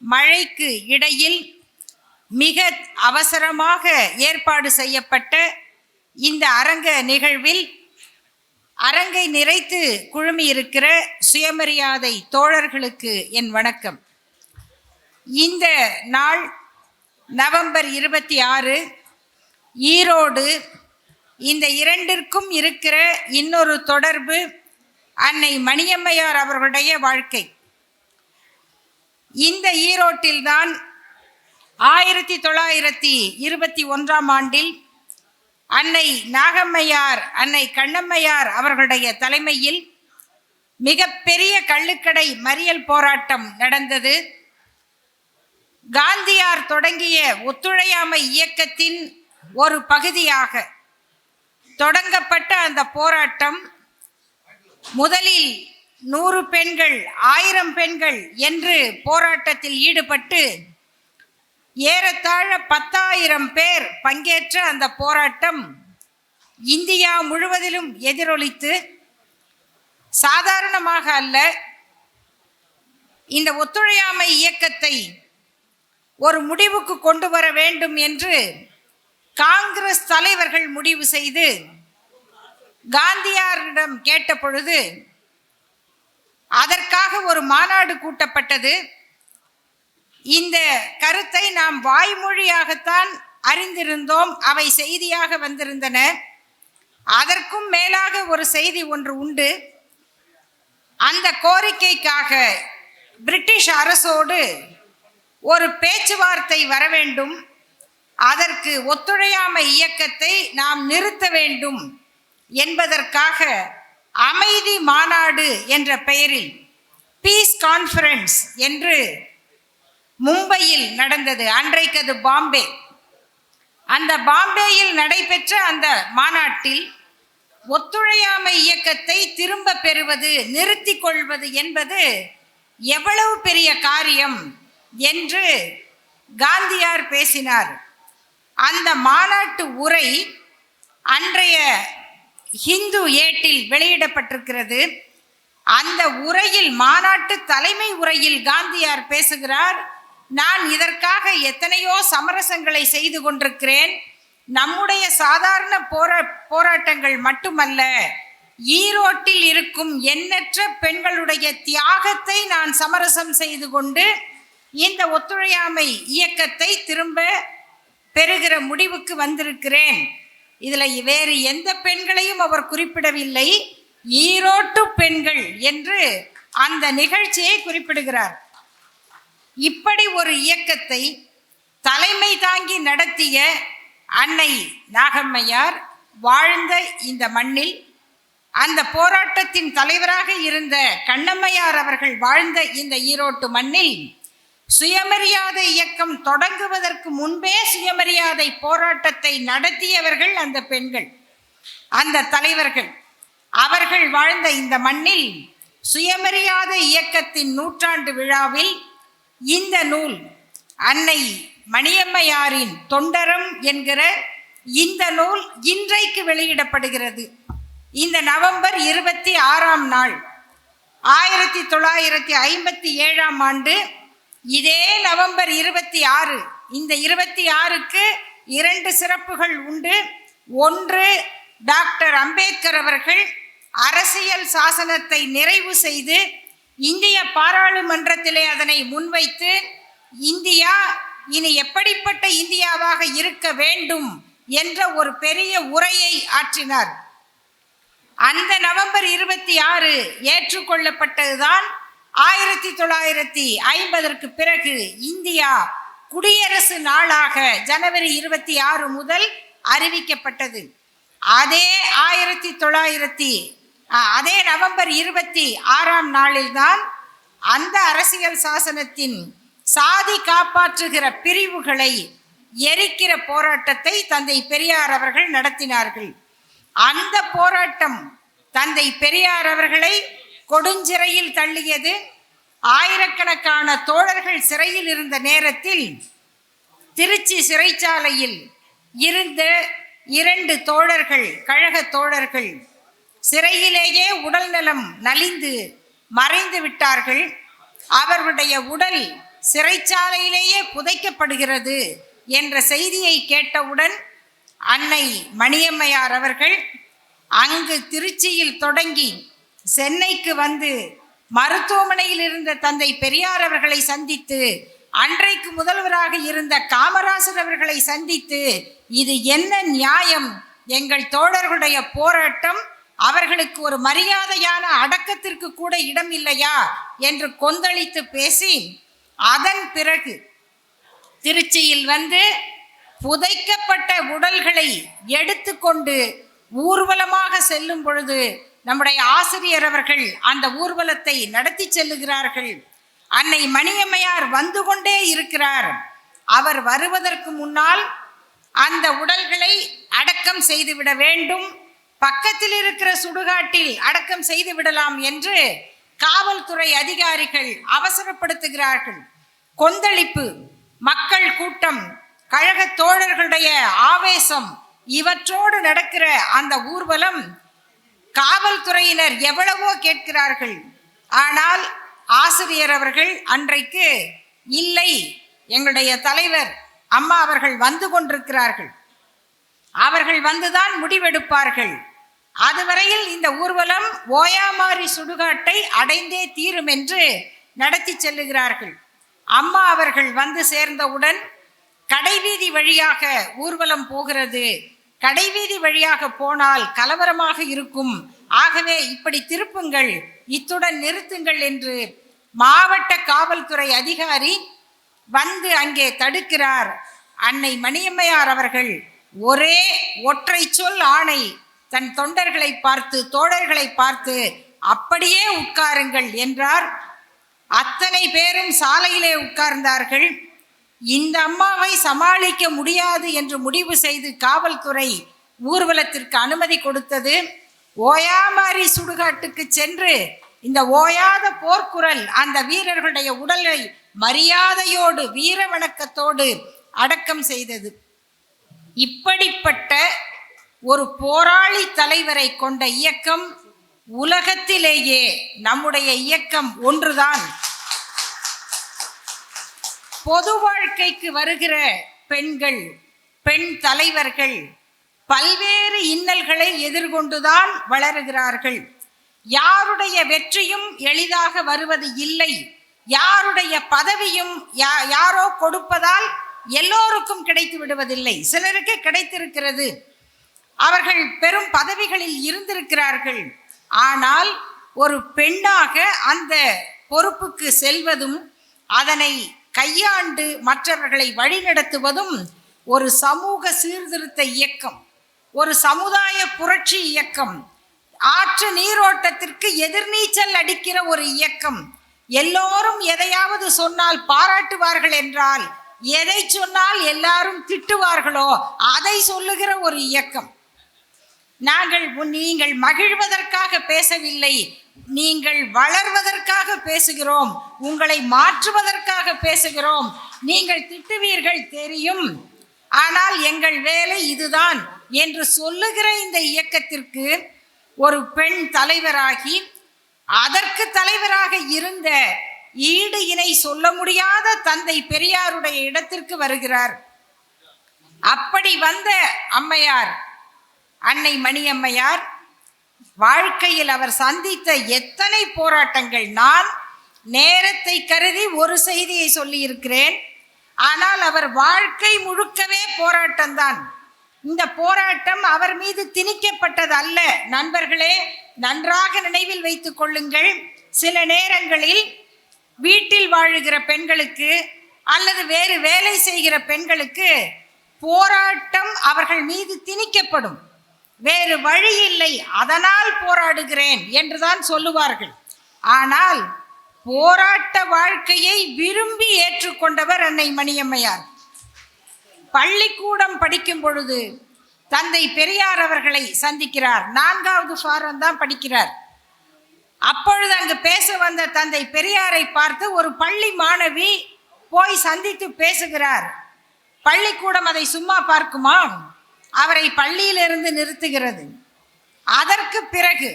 மழைக்கு இடையில் மிக அவசரமாக ஏற்பாடு செய்யப்பட்ட இந்த அரங்க நிகழ்வில் அரங்கை நிறைத்து குழுமியிருக்கிற சுயமரியாதை தோழர்களுக்கு என் வணக்கம். இந்த நாள் நவம்பர் இருபத்தி ஆறு ஈரோடு இந்த இரண்டிற்கும் இருக்கிற இன்னொரு தொடர்பு அன்னை மணியம்மையார் அவர்களுடைய வாழ்க்கை. இந்த ஈரோட்டில்தான் ஆயிரத்தி தொள்ளாயிரத்தி இருபத்தி ஒன்றாம் ஆண்டில் அன்னை நாகம்மையார் அன்னை கண்ணம்மையார் அவர்களுடைய தலைமையில் மிகப்பெரிய கள்ளுக்கடை மறியல் போராட்டம் நடந்தது. காந்தியார் தொடங்கிய ஒத்துழையாமை இயக்கத்தின் ஒரு பகுதியாக தொடங்கப்பட்ட அந்த போராட்டம் முதலில் நூறு பெண்கள் ஆயிரம் பெண்கள் என்று போராட்டத்தில் ஈடுபட்டு ஏறத்தாழ பத்தாயிரம் பேர் பங்கேற்ற அந்த போராட்டம் இந்தியா முழுவதிலும் எதிரொலித்து சாதாரணமாக அல்ல இந்த ஒத்துழையாமை இயக்கத்தை ஒரு முடிவுக்கு கொண்டு வர வேண்டும் என்று காங்கிரஸ் தலைவர்கள் முடிவு செய்து காந்தியாரிடம் கேட்ட பொழுது அதற்காக ஒரு மாநாடு கூட்டப்பட்டது. இந்த கருத்தை நாம் வாய்மொழியாகத்தான் அறிந்திருந்தோம். அவை செய்தியாக வந்திருந்தன. அதற்கும் மேலாக ஒரு செய்தி ஒன்று உண்டு. அந்த கோரிக்கைக்காக பிரிட்டிஷ் அரசோடு ஒரு பேச்சுவார்த்தை வர வேண்டும். அதற்கு ஒத்துழையாமை இயக்கத்தை நாம் நிறுத்த வேண்டும் என்பதற்காக அமைதி மாநாடு என்ற பெயரில் பீஸ் கான்ஃபரன்ஸ் என்று மும்பையில் நடந்தது. அன்றைக்கு அது பாம்பே. அந்த பாம்பேயில் நடைபெற்ற அந்த மாநாட்டில் ஒத்துழையாமை இயக்கத்தை திரும்ப பெறுவது நிறுத்தி கொள்வது என்பது எவ்வளவு பெரிய காரியம் என்று காந்தியார் பேசினார். அந்த மாநாட்டு உரை அன்றைய ஹிந்து ஏட்டில் வெளியிடப்பட்டிருக்கிறது. அந்த உரையில் மாநாட்டு தலைமை உரையில் காந்தியார் பேசுகிறார் நான் இதற்காக எத்தனையோ சமரசங்களை செய்து கொண்டிருக்கிறேன். நம்முடைய சாதாரண போரா போராட்டங்கள் மட்டுமல்ல. ஈரோட்டில் இருக்கும் எண்ணற்ற பெண்களுடைய தியாகத்தை நான் சமரசம் செய்து கொண்டு இந்த ஒத்துழையாமை இயக்கத்தை திரும்ப பெறுகிற முடிவுக்கு வந்திருக்கிறேன். இதில் வேறு எந்த பெண்களையும் அவர் குறிப்பிடவில்லை. ஈரோட்டு பெண்கள் என்று அந்த நிகழ்ச்சியை குறிப்பிடுகிறார். இப்படி ஒரு இயக்கத்தை தலைமை தாங்கி நடத்திய அன்னை நாகம்மையார் வாழ்ந்த இந்த மண்ணில் அந்த போராட்டத்தின் தலைவராக இருந்த கண்ணம்மையார் அவர்கள் வாழ்ந்த இந்த ஈரோட்டு மண்ணில் சுயமரியாதை இயக்கம் தொடங்குவதற்கு முன்பே சுயமரியாதை போராட்டத்தை நடத்தியவர்கள் அந்த பெண்கள். அந்த தலைவர்கள். அவர்கள் வாழ்ந்த இந்த மண்ணில் சுயமரியாதை இயக்கத்தின் நூற்றாண்டு விழாவில் இந்த நூல் அன்னை மணியம்மையாரின் தொண்டரம் என்கிற இந்த நூல் இன்றைக்கு வெளியிடப்படுகிறது. இந்த நவம்பர் இருபத்தி ஆறாம் நாள் ஆயிரத்தி தொள்ளாயிரத்தி ஐம்பத்தி ஏழாம் ஆண்டு இதே நவம்பர் இருபத்தி ஆறு. இந்த இருபத்தி ஆறுக்கு இரண்டு சிறப்புகள் உண்டு. ஒன்று டாக்டர் அம்பேத்கர் அவர்கள் அரசியல் சாசனத்தை நிறைவு செய்து இந்திய பாராளுமன்றத்திலே அதனை முன்வைத்து இந்தியா இனி எப்படிப்பட்ட இந்தியாவாக இருக்க வேண்டும்? என்ற ஒரு பெரிய உரையை ஆற்றினார். அந்த நவம்பர் இருபத்தி ஆறு ஏற்றுக்கொள்ளப்பட்டதுதான் ஆயிரத்தி தொள்ளாயிரத்தி ஐம்பதற்கு பிறகு இந்தியா குடியரசு நாளாக ஜனவரி இருபத்தி ஆறு முதல் அறிவிக்கப்பட்டது. அதே ஆயிரத்தி தொள்ளாயிரத்தி அதே நவம்பர் இருபத்தி ஆறாம் நாளில்தான் அந்த அரசியல் சாசனத்தின் சாதி காப்பாற்றுகிற பிரிவுகளை எரிக்கிற போராட்டத்தை தந்தை பெரியார் அவர்கள் நடத்தினார்கள். அந்த போராட்டம் தந்தை பெரியார் அவர்களை கொடுஞ்சிறையில் தள்ளியது. ஆயிரக்கணக்கான தோழர்கள் சிறையில் இருந்த நேரத்தில் திருச்சி சிறைச்சாலையில் இருந்த இரண்டு தோழர்கள் கழக தோழர்கள் சிறையிலேயே உடல் நலம் நலிந்து மறைந்து விட்டார்கள். அவர்களுடைய உடல் சிறைச்சாலையிலேயே புதைக்கப்படுகிறது என்ற செய்தியை கேட்டவுடன் அன்னை மணியம்மையார் அவர்கள் அங்கு திருச்சியில் தொடங்கி சென்னைக்கு வந்து மருத்துவமனையில் இருந்த தந்தை பெரியார் அவர்களை சந்தித்து அன்றைக்கு முதல்வராக இருந்த காமராசர் அவர்களை சந்தித்து இது என்ன நியாயம்? எங்கள் தோழர்களுடைய போராட்டம் அவர்களுக்கு ஒரு மரியாதையான அடக்கத்திற்கு கூட இடம் இல்லையா? என்று கொந்தளித்து பேசி அதன் பிறகு திருச்சியில் வந்து புதைக்கப்பட்ட உடல்களை எடுத்துக்கொண்டு ஊர்வலமாக செல்லும் பொழுது நம்முடைய ஆசிரியர் அவர்கள் அந்த ஊர்வலத்தை நடத்தி செல்லுகிறார்கள். அன்னை மணியம்மையார் வந்து கொண்டே இருக்கிறார். அவர் வருவதற்கு முன்னால் அந்த உடல்களை அடக்கம் செய்துவிட வேண்டும். பக்கத்தில் இருக்கிற சுடுகாட்டில் அடக்கம் செய்து விடலாம் என்று காவல்துறை அதிகாரிகள் அவசரப்படுத்துகிறார்கள். கொந்தளிப்பு மக்கள் கூட்டம் கழக தோழர்களுடைய ஆவேசம் இவற்றோடு நடக்கிற அந்த ஊர்வலம் காவல்துறையினர் எவ்வளவோ கேட்கிறார்கள். ஆனால் ஆசிரியர் அவர்கள் அன்றைக்கு இல்லை. எங்களுடைய தலைவர் அம்மா அவர்கள் வந்து கொண்டிருக்கிறார்கள். அவர்கள் வந்துதான் முடிவெடுப்பார்கள். அதுவரையில் இந்த ஊர்வலம் ஓயாமாரி சுடுகாட்டை அடைந்தே தீரும் என்று நடத்தி செல்லுகிறார்கள். அம்மா அவர்கள் வந்து சேர்ந்தவுடன் கடைவீதி வழியாக ஊர்வலம் போகிறது. கடைவீதி வழியாக போனால் கலவரமாக இருக்கும். ஆகவே இப்படி திருப்புங்கள் இத்துடன் நிறுத்துங்கள் என்று மாவட்ட காவல்துறை அதிகாரி வந்து அங்கே தடுக்கிறார். அன்னை மணியம்மையார் அவர்கள் ஒரே ஒற்றை சொல் ஆணை தன் தொண்டர்களை பார்த்து தோழர்களை பார்த்து அப்படியே உட்காருங்கள் என்றார். அத்தனை பேரும் சாலையிலே உட்கார்ந்தார்கள். இந்த அம்மாவை சமாளிக்க முடியாது என்று முடிவு செய்து காவல்துறை ஊர்வலத்திற்கு அனுமதி கொடுத்தது. ஓயாமாரி சுடுகாட்டுக்கு சென்று இந்த ஓயாத போர்க்குரல் அந்த வீரர்களுடைய உடலை மரியாதையோடு வீர வணக்கத்தோடு அடக்கம் செய்தது. இப்படிப்பட்ட ஒரு போராளி தலைவரை கொண்ட இயக்கம் உலகத்திலேயே நம்முடைய இயக்கம் ஒன்றுதான். பொது வாழ்க்கைக்கு வருகிற பெண்கள் பெண் தலைவர்கள் பல்வேறு இன்னல்களை எதிர்கொண்டுதான் வளருகிறார்கள். யாருடைய வெற்றியும் எளிதாக வருவது இல்லை. யாருடைய பதவியும் யா- யாரோ கொடுப்பதால் எல்லோருக்கும் கிடைத்து விடுவதில்லை. சிலருக்கு கிடைத்திருக்கிறது. அவர்கள் பெரும் பதவிகளில் இருந்திருக்கிறார்கள். ஆனால் ஒரு பெண்ணாக அந்த பொறுப்புக்கு செல்வதும் அதனை கையாண்டு மற்றவர்களை வழிநடத்துவதும் ஒரு சமூக சீர்திருத்த இயக்கம். ஒரு சமுதாய புரட்சி இயக்கம். ஆற்று நீரோட்டத்திற்கு எதிர்நீச்சல் அடிக்கிற ஒரு இயக்கம். எல்லோரும் எதையாவது சொன்னால் பாராட்டுவார்கள் என்றால் எதை சொன்னால் எல்லாரும் திட்டுவார்களோ அதை சொல்லுகிற ஒரு இயக்கம். நாங்கள் நீங்கள் மகிழ்வதற்காக பேசவில்லை நீங்கள் வளர்வதற்காக பேசுகிறோம் உங்களை மாற்றுவதற்காக பேசுகிறோம். நீங்கள் திட்டுவீர்கள் தெரியும் ஆனால் எங்கள் வேலை இதுதான். என்று சொல்லுகிற இந்த இயக்கத்திற்கு ஒரு பெண் தலைவராகி அதற்கு தலைவராக இருந்த ஈடு இணை சொல்ல முடியாத தந்தை பெரியாருடைய இடத்திற்கு வருகிறார். அப்படி வந்த அம்மையார் அன்னை மணியம்மையார் வாழ்க்கையில் அவர் சந்தித்த எத்தனை போராட்டங்கள் நான் நேரத்தை கருதி ஒரு செய்தியை சொல்லியிருக்கிறேன். ஆனால் அவர் வாழ்க்கை முழுக்கவே போராட்டம்தான். இந்த போராட்டம் அவர் மீது திணிக்கப்பட்டது அல்ல நண்பர்களே நன்றாக நினைவில் வைத்துக் கொள்ளுங்கள். சில நேரங்களில் வீட்டில் வாழுகிற பெண்களுக்கு அல்லது வேறு வேலை செய்கிற பெண்களுக்கு போராட்டம் அவர்கள் மீது திணிக்கப்படும். வேறு வழி இல்லை. அதனால் போராடுகிறேன் என்றுதான் சொல்லுவார்கள். ஆனால் போராட்ட வாழ்க்கையை விரும்பி ஏற்றுக்கொண்டவர் அன்னை மணியம்மையார். பள்ளிக்கூடம் படிக்கும் பொழுது தந்தை பெரியார் அவர்களை சந்திக்கிறார். நான்காவது சுவாரம் தான் படிக்கிறார். அப்பொழுது அங்கு பேச வந்த தந்தை பெரியாரை பார்த்து ஒரு பள்ளி மாணவி போய் சந்தித்து பேசுகிறார். பள்ளிக்கூடம் அதை சும்மா பார்க்குமா? அவரை பள்ளியிலிருந்து நிறுத்துகிறது. அதற்கு பிறகு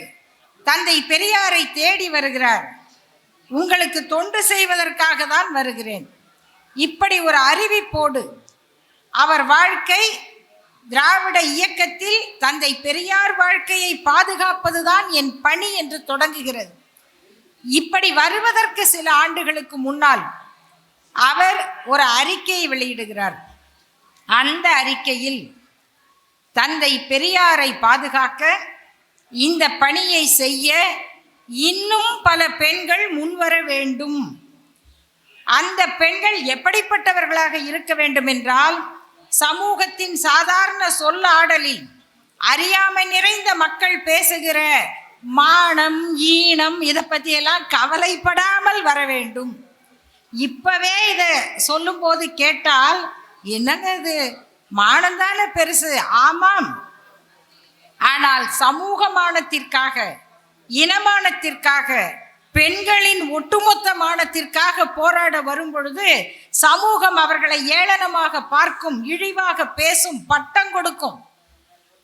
தந்தை பெரியாரை தேடி வருகிறார். உங்களுக்கு தொண்டு செய்வதற்காக தான் வருகிறேன். இப்படி ஒரு அறிவிப்போடு அவர் வாழ்க்கை திராவிட இயக்கத்தில் தந்தை பெரியார் வாழ்க்கையை பாதுகாப்பதுதான் என் பணி என்று தொடங்குகிறது. இப்படி வருவதற்கு சில ஆண்டுகளுக்கு முன்னால் அவர் ஒரு அறிக்கையை வெளியிடுகிறார். அந்த அறிக்கையில் தந்தை பெரியாரை பாதுகாக்க இந்த பணியை செய்ய இன்னும் பல பெண்கள் முன்வர வேண்டும். அந்த பெண்கள் எப்படிப்பட்டவர்களாக இருக்க வேண்டும் என்றால் சமூகத்தின் சாதாரண சொல்லாடலில் அறியாமை நிறைந்த மக்கள் பேசுகிற மானம் ஈனம் இதை பற்றியெல்லாம் கவலைப்படாமல் வர வேண்டும். இப்போவே இதை சொல்லும்போது கேட்டால் என்னங்க இது? மானம் பெருசு? ஆமாம். ஆனால் சமூக மானத்திற்காக இனமானத்திற்காக பெண்களின் ஒட்டுமொத்த மானத்திற்காக போராட வரும் பொழுது சமூகம் அவர்களை ஏளனமாக பார்க்கும் இழிவாக பேசும் பட்டம் கொடுக்கும்.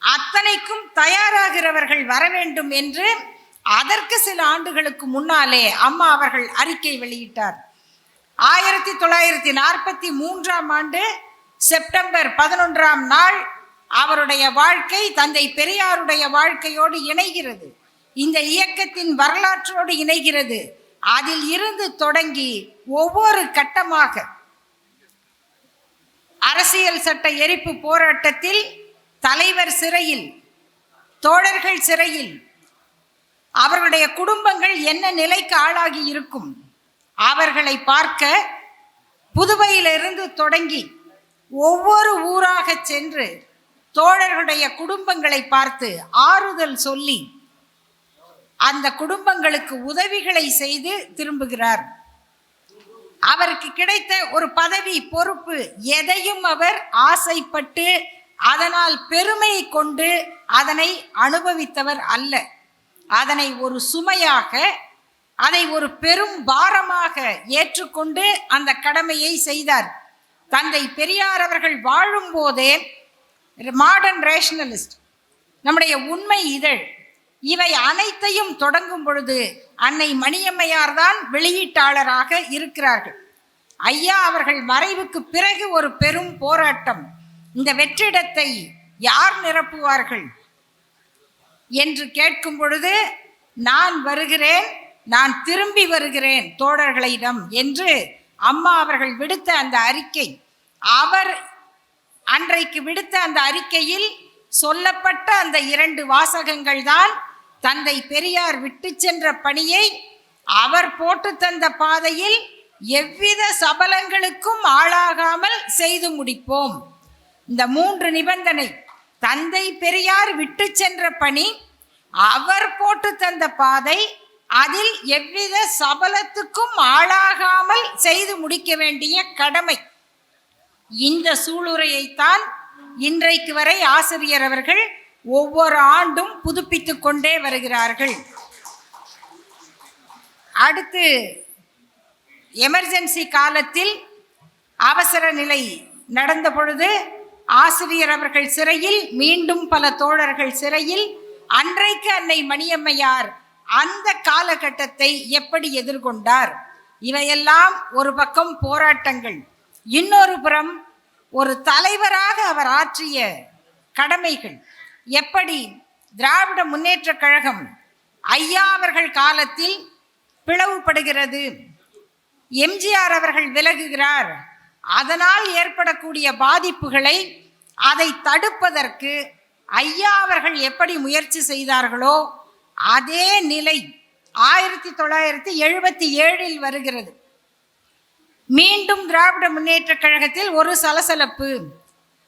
அத்தனைக்கும் தயாராகிறவர்கள் வர வேண்டும் என்று அதற்கு சில ஆண்டுகளுக்கு முன்னாலே அம்மா அவர்கள் அறிக்கை வெளியிட்டார். ஆயிரத்தி தொள்ளாயிரத்தி நாற்பத்தி மூன்றாம் ஆண்டு செப்டம்பர் பதினொன்றாம் நாள் அவருடைய வாழ்க்கை தந்தை பெரியாருடைய வாழ்க்கையோடு இணைகிறது. இந்த இயக்கத்தின் வரலாற்றோடு இணைகிறது. அதில் இருந்து தொடங்கி ஒவ்வொரு கட்டமாக அரசியல் சட்ட எரிப்பு போராட்டத்தில் தலைவர் சிறையில் தோழர்கள் சிறையில் அவர்களுடைய குடும்பங்கள் என்ன நிலைக்கு ஆளாகி இருக்கும் அவர்களை பார்க்க புதுவையிலிருந்து தொடங்கி ஒவ்வொரு ஊராக சென்று தோழர்களுடைய குடும்பங்களை பார்த்து ஆறுதல் சொல்லி அந்த குடும்பங்களுக்கு உதவிகளை செய்து திரும்புகிறார். அவருக்கு கிடைத்த ஒரு பதவி பொறுப்பு எதையும் அவர் ஆசைப்பட்டு அதனால் பெருமை கொண்டு அதனை அனுபவித்தவர் அல்ல. அதனை ஒரு சுமையாக அதை ஒரு பெரும் பாரமாக ஏற்றுக்கொண்டு அந்த கடமையை செய்தார். தந்தை பெரியார் அவர்கள் வாழும்போதே மாடர்ன் ரேஷனலிஸ்ட் நம்முடைய உண்மை இதழ் இவை அனைத்தையும் தொடங்கும் பொழுது அன்னை மணியம்மையார் தான் வெளியீட்டாளராக இருக்கிறார்கள். ஐயா அவர்கள் மறைவுக்கு பிறகு ஒரு பெரும் போராட்டம். இந்த வெற்றிடத்தை யார் நிரப்புவார்கள்? என்று கேட்கும் பொழுது நான் வருகிறேன் நான் திரும்பி வருகிறேன் தோழர்களிடம் என்று அம்மா அவர்கள் விடுத்த அந்த அறிக்கை. அவர் அன்றைக்கு விடுத்த அந்த அறிக்கையில் சொல்லப்பட்ட அந்த இரண்டு வாசகங்கள் தான் தந்தை பெரியார் விட்டு சென்ற பணியை அவர் போட்டு தந்த பாதையில் எவ்வித சபலங்களுக்கும் ஆளாகாமல் செய்து முடிப்போம். இந்த மூன்று நிபந்தனை தந்தை பெரியார் விட்டு சென்ற பணி அவர் போட்டு தந்த பாதை அதில் எவ்வித சபலத்துக்கும் ஆளாகாமல் செய்து முடிக்க வேண்டிய கடமை. இந்த சூளுரையைத்தான் இன்றைக்கு வரை ஆசிரியர் அவர்கள் ஒவ்வொரு ஆண்டும் புதுப்பித்து கொண்டே வருகிறார்கள். அடுத்து எமர்ஜென்சி காலத்தில் அவசர நிலை நடந்த பொழுது ஆசிரியர் அவர்கள் சிறையில் மீண்டும் பல தோழர்கள் சிறையில் அன்றைக்கு அன்னை மணியம்மையார் அந்த காலகட்டத்தை எப்படி எதிர்கொண்டார்? இவையெல்லாம் ஒரு பக்கம் போராட்டங்கள். இன்னொரு புறம் ஒரு தலைவராக அவர் ஆற்றிய கடமைகள். எப்படி? திராவிட முன்னேற்ற கழகம் ஐயா அவர்கள் காலத்தில் பிளவுபடுகிறது. எம்ஜிஆர் அவர்கள் விலகுகிறார். அதனால் ஏற்படக்கூடிய பாதிப்புகளை அதை தடுப்பதற்கு ஐயா அவர்கள் எப்படி முயற்சி செய்தார்களோ அதே நிலை ஆயிரத்தி தொள்ளாயிரத்தி எழுபத்தி ஏழில் வருகிறது. மீண்டும் திராவிட முன்னேற்ற கழகத்தில் ஒரு சலசலப்பு.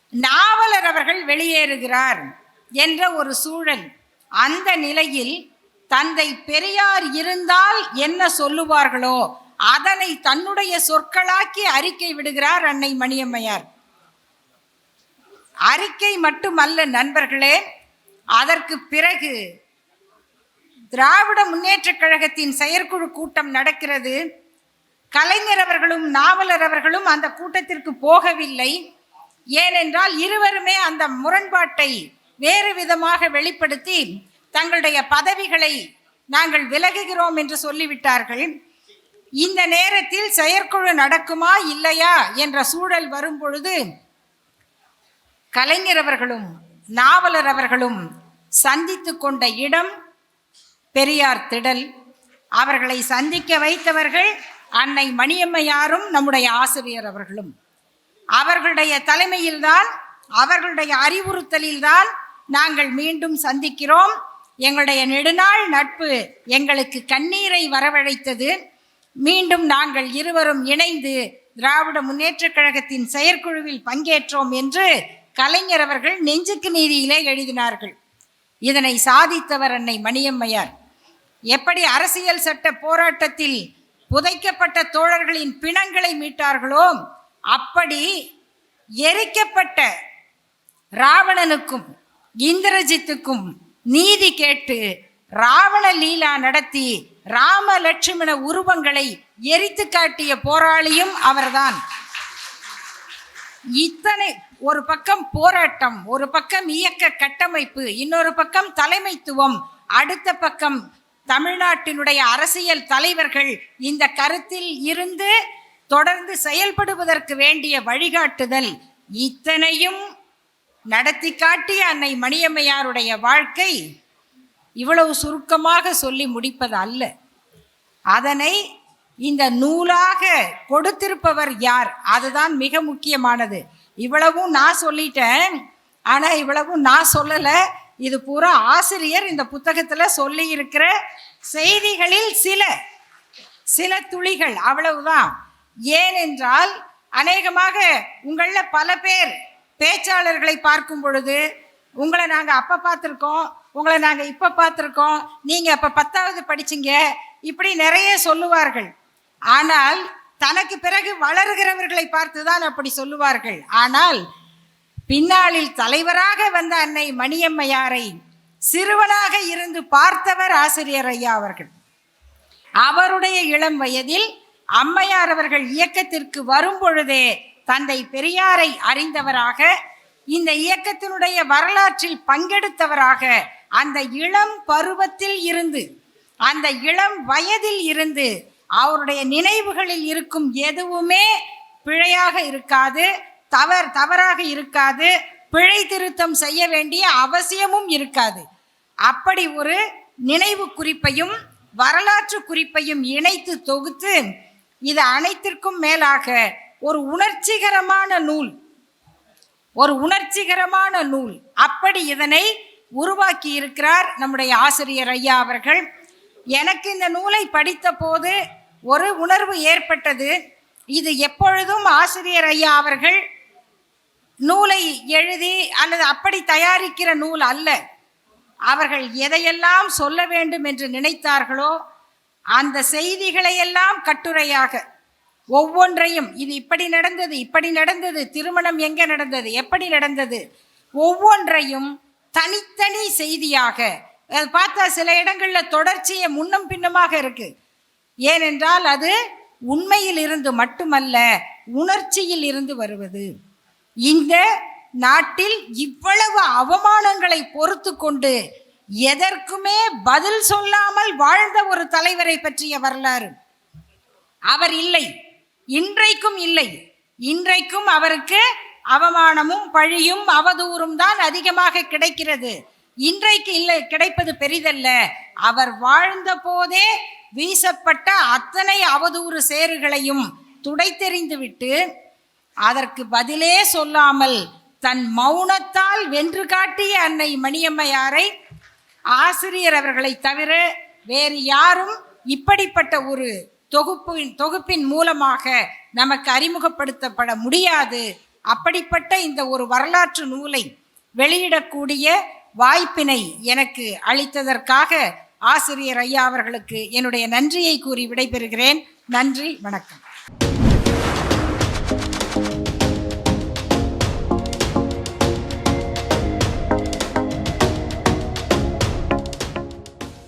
நாவலர் அவர்கள் வெளியேறுகிறார். என்ற ஒரு சூழல். அந்த நிலையில் தந்தை பெரியார் இருந்தால் என்ன சொல்லுவார்களோ அதனை தன்னுடைய சொற்களாக்கி அறிக்கை விடுகிறார் அன்னை மணியம்மையார். அறிக்கை மட்டுமல்ல நண்பர்களே அதற்கு பிறகு திராவிட முன்னேற்றக் கழகத்தின் செயற்குழு கூட்டம் நடக்கிறது. கலைஞர் அவர்களும் நாவலர் அவர்களும் அந்த கூட்டத்திற்கு போகவில்லை. ஏனென்றால் இருவருமே அந்த முரண்பாட்டை வேறு விதமாக வெளிப்படுத்தி தங்களுடைய பதவிகளை நாங்கள் விலகுகிறோம் என்று சொல்லிவிட்டார்கள். இந்த நேரத்தில் செயற்குழு நடக்குமா இல்லையா என்ற சூழல் வரும் பொழுது கலைஞர் அவர்களும் நாவலர் அவர்களும் சந்தித்து கொண்ட இடம் பெரியார் திடல். அவர்களை சந்திக்க வைத்தவர்கள் அன்னை மணியம்மையாரும் நம்முடைய ஆசிரியர் அவர்களும். அவர்களுடைய தலைமையில்தான் அவர்களுடைய அறிவுறுத்தலில்தான் நாங்கள் மீண்டும் சந்திக்கிறோம். எங்களுடைய நெடுநாள் நட்பு எங்களுக்கு கண்ணீரை வரவழைத்தது. மீண்டும் நாங்கள் இருவரும் இணைந்து திராவிட முன்னேற்றக் கழகத்தின் செயற்குழுவில் பங்கேற்றோம் என்று கலைஞர் அவர்கள் நெஞ்சுக்கு நீதியிலே எழுதினார்கள். இதனை சாதித்தவர் அன்னை மணியம்மையார். எப்படி அரசியல் சட்ட போராட்டத்தில் புதைக்கப்பட்ட தோழர்களின் பிணங்களை மீட்டார்களோ அப்படி எரிக்கப்பட்ட ராவணனுக்கும் இந்திரஜித்துக்கும் நீதி கேட்டு ராவண லீலா நடத்தி ராம லட்சுமண உருவங்களை எரித்து காட்டிய போராளியும் அவர்தான். இத்தனை ஒரு பக்கம் போராட்டம் ஒரு பக்கம் இயக்க கட்டமைப்பு இன்னொரு பக்கம் தலைமைத்துவம் அடுத்த பக்கம் தமிழ்நாட்டினுடைய அரசியல் தலைவர்கள் இந்த கருத்தில் இருந்து தொடர்ந்து செயல்படுவதற்கு வேண்டிய வழிகாட்டுதல் இத்தனையும் நடத்தி காட்டிய அன்னை மணியம்மையாருடைய வாழ்க்கை இவ்வளவு சுருக்கமாக சொல்லி முடிப்பது அல்ல. அதனை இந்த நூலாக கொடுத்திருப்பவர் யார்? அதுதான் மிக முக்கியமானது. இவ்வளவும் நான் சொல்லிட்டேன் ஆனால் இவ்வளவும் நான் சொல்லலை. இது பூரா ஆசிரியர் இந்த புத்தகத்தில் சொல்லி இருக்கிற செய்திகளில் சில சில துளிகள் அவ்வளவுதான். ஏனென்றால் அநேகமாக உங்களில் பல பேர் பேச்சாளர்களை பார்க்கும் பொழுது உங்களை நாங்கள் அப்போ பார்த்துருக்கோம் உங்களை நாங்கள் இப்போ பார்த்துருக்கோம் நீங்கள் அப்போ பத்தாவது படிச்சீங்க இப்படி நிறைய சொல்லுவார்கள். ஆனால் தனக்கு பிறகு வளருகிறவர்களை பார்த்து தான் அப்படி சொல்லுவார்கள். ஆனால் பின்னாளில் தலைவராக வந்த அன்னை மணியம்மையாரை சிறுவனாக இருந்து பார்த்தவர் ஆசிரியர் ஐயா அவர்கள். அவருடைய இளம் வயதில் அம்மையார் அவர்கள் இயக்கத்திற்கு வரும் பொழுதே தந்தை பெரியாரை அறிந்தவராக இந்த இயக்கத்தினுடைய வரலாற்றில் பங்கெடுத்தவராக அந்த இளம் பருவத்தில் இருந்து அந்த இளம் வயதில் இருந்து அவருடைய நினைவுகளில் இருக்கும் எதுவுமே பிழையாக இருக்காது தவறு தவறாக இருக்காது பிழை திருத்தம் செய்ய வேண்டிய அவசியமும் இருக்காது. அப்படி ஒரு நினைவு குறிப்பையும் வரலாற்று குறிப்பையும் இணைத்து தொகுத்து இது அனைத்திற்கும் மேலாக ஒரு உணர்ச்சிகரமான நூல். ஒரு உணர்ச்சிகரமான நூல். அப்படி இதனை உருவாக்கி இருக்கிறார் நம்முடைய ஆசிரியர் ஐயா அவர்கள். எனக்கு இந்த நூலை படித்த போது ஒரு உணர்வு ஏற்பட்டது. இது எப்பொழுதும் ஆசிரியர் ஐயா அவர்கள் நூலை எழுதி அல்லது அப்படி தயாரிக்கிற நூல் அல்ல. அவர்கள் எதையெல்லாம் சொல்ல வேண்டும் என்று நினைத்தார்களோ அந்த செய்திகளையெல்லாம் கட்டுரையாக ஒவ்வொன்றையும் இது இப்படி நடந்தது இப்படி நடந்தது திருமணம் எங்கே நடந்தது எப்படி நடந்தது? ஒவ்வொன்றையும் தனித்தனி செய்தியாக அது பார்த்தா சில இடங்களில் தொடர்ச்சியை முன்னும் பின்னமாக இருக்கு. ஏனென்றால் அது உண்மையில் இருந்து மட்டுமல்ல உணர்ச்சியில் இருந்து வருவது. இந்த நாட்டில் இவ்வளவு அவமானங்களை பொறுத்து கொண்டு எதற்குமே பதில் சொல்லாமல் வாழ்ந்த ஒரு தலைவரை பற்றிய வரலாறு. அவர் இல்லை. இன்றைக்கும் இல்லை. இன்றைக்கும் அவருக்கு அவமானமும் பழியும் அவதூறும் தான் அதிகமாக கிடைக்கிறது. இன்றைக்கு இல்லை கிடைப்பது பெரிதல்ல. அவர் வாழ்ந்த போதே வீசப்பட்ட அத்தனை அவதூறு சேறுகளையும் துடைத்தெறிந்துவிட்டு அதற்கு பதிலே சொல்லாமல் தன் மௌனத்தால் வென்று காட்டிய அன்னை மணியம்மையாரை ஆசிரியர் அவர்களை தவிர வேறு யாரும் இப்படிப்பட்ட ஒரு தொகுப்பின் தொகுப்பின் மூலமாக நமக்கு அறிமுகப்படுத்தப்பட முடியாது. அப்படிப்பட்ட இந்த ஒரு வரலாற்று நூலை வெளியிடக்கூடிய வாய்ப்பினை எனக்கு அளித்ததற்காக ஆசிரியர் ஐயா அவர்களுக்கு என்னுடைய நன்றியை கூறி விடைபெறுகிறேன். நன்றி வணக்கம்.